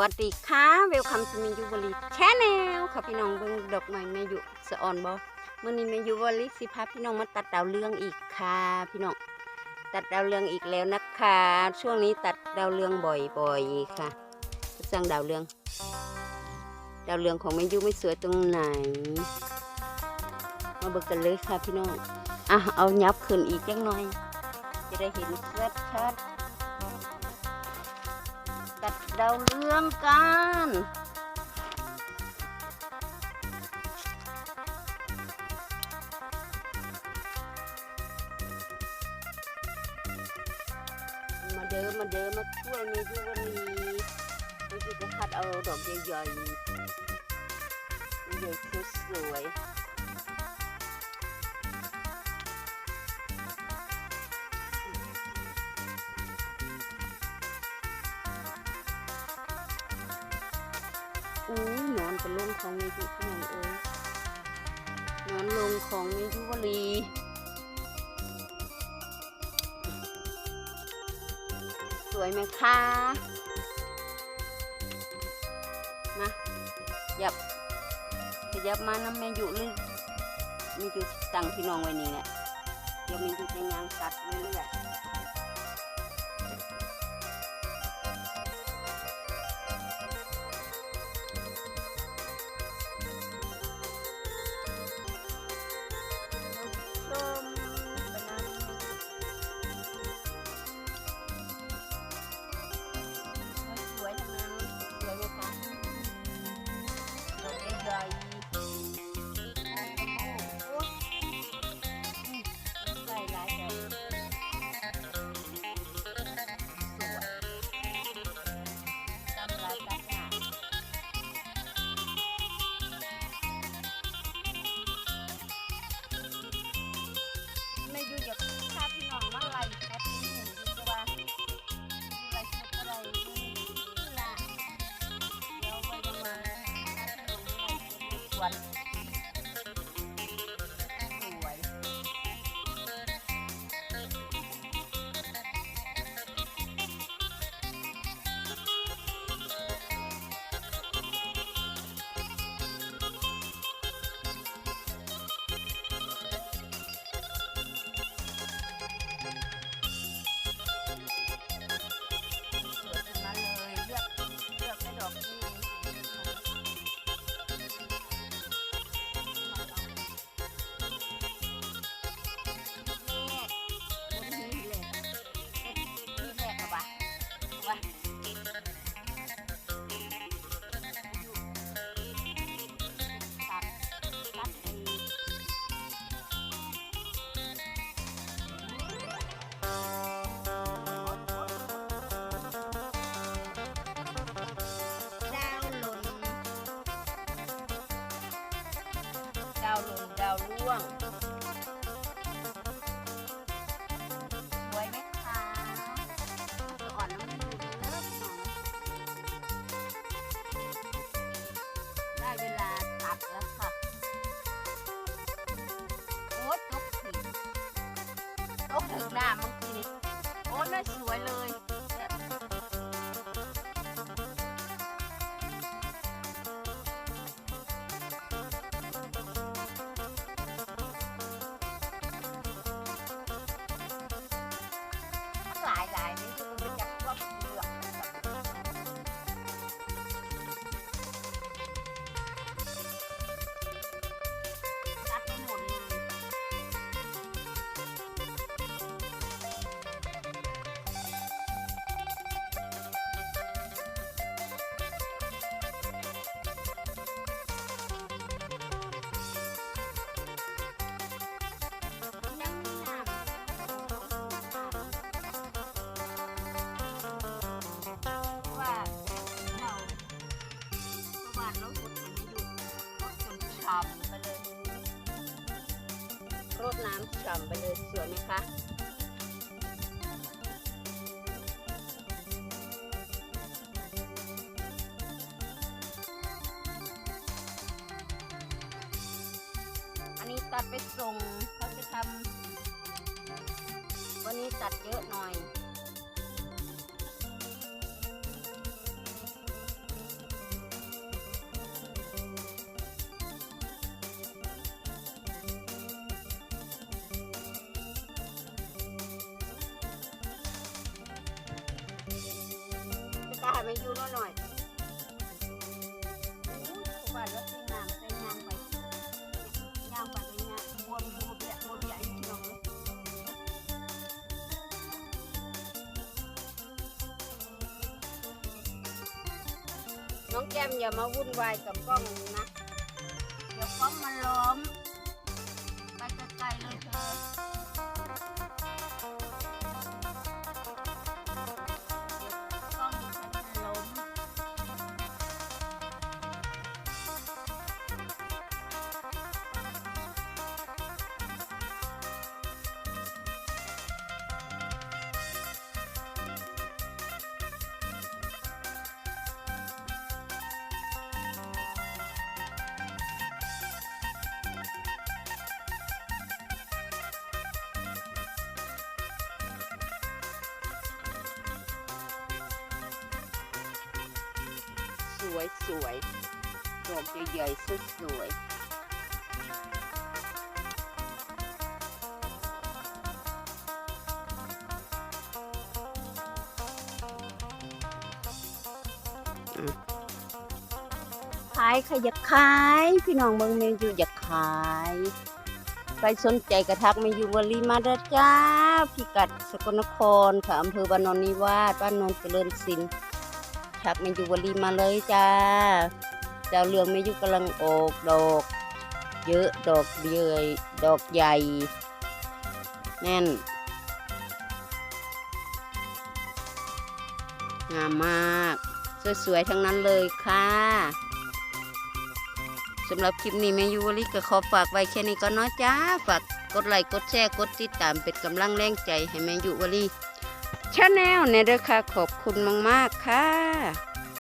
วัสดีค่ะเวลคัมทูมิยูบริแชนแนลค่ะพี่น้องเบิ่งดอกไม้แม่ยุสะออนบ่มื้อนี้แม่ยุบริสิพาพี่น้องมาตัดดาวเรืองอีกค่ะพี่น้องตัดดาวเรืองอีกแล้วนะคะ ช่วงนี้ตัดดาวเรืองบ่อยๆค่ะสร้างดาวเรือง ดาวเรืองของแม่ยุไม่สวยตรงไหน มาเบิ่งกันเลยค่ะพี่น้องอะเอายับขึ้นอีกจังหน่อย จะได้เห็นชัดๆตั ดดาวเรืองกันมาเดินมาเดินมาช่วยเมยุวันนี้เมยุจะคัดเอาดอกใหญ่ๆใหญ่ๆสวยๆ อู้นอนเป็นลงของเมยุพี่น้องเอ้ยนอนลงของเมยุวลีสวยไหมคะมาหยับขยับมาน้ำแม่อยู่ลึกมีอยู่ตั้งพี่น้องไว้นี่แหละเดี๋ยวมีอยู่ในงานกัดเรื่อยๆ ส หน้าเมื่อกี้นี่โอ้น่าสวยเลยเนี่ย ประมาณเราหดถึงอยู่รดจนฉ่ำไปเลยรดน้ำฉ่ำไปเลยสวยไหมคะอันนี้ตัดไปส่งเขาจะทำวันนี้ตัดเยอะหน่อย ไม่อยู่น้อยหน่อยบ้านรถที่น้ำใส่ยางไปยางไปเป็นยางบวมบวมเบียบวมเบียอยู่ที่น้องน้องแก้มอย่ามาวุ่นวายกับกล้องนะ เดี๋ยวกล้องมันล้อม ไปไกลๆเลยเธอ วยสวยดอกใหญ่ๆสวยสวยขายขยักขาย พี่น้องเมืองเมงอยู่อยากขายใครสนใจกระทักเมยูวลีมาเด้อจ้าพิกัดสกลนครค่ะอำเภอบ้านนนิวาสบ้านนนเจริญศิลป์ ทักเมยูวลีมาเลยจ้าเจ้าเรืองเมยูกำลังออกดอก เยอะดอกเยยดอกใหญ่ แน่น งามมาก สวยๆ ทั้งนั้นเลยค่ะสำหรับคลิปนี้แม่ยูวลีก็ขอฝากไว้แค่นี้ก็เนาะจ้า ฝากกดไลค์กดแชร์กดติดตามเป็นกำลังแรงใจให้แม่ยูวลี ชาแนลเนี่ยเด้อค่ะ ขอบคุณมาก ๆ ค่ะ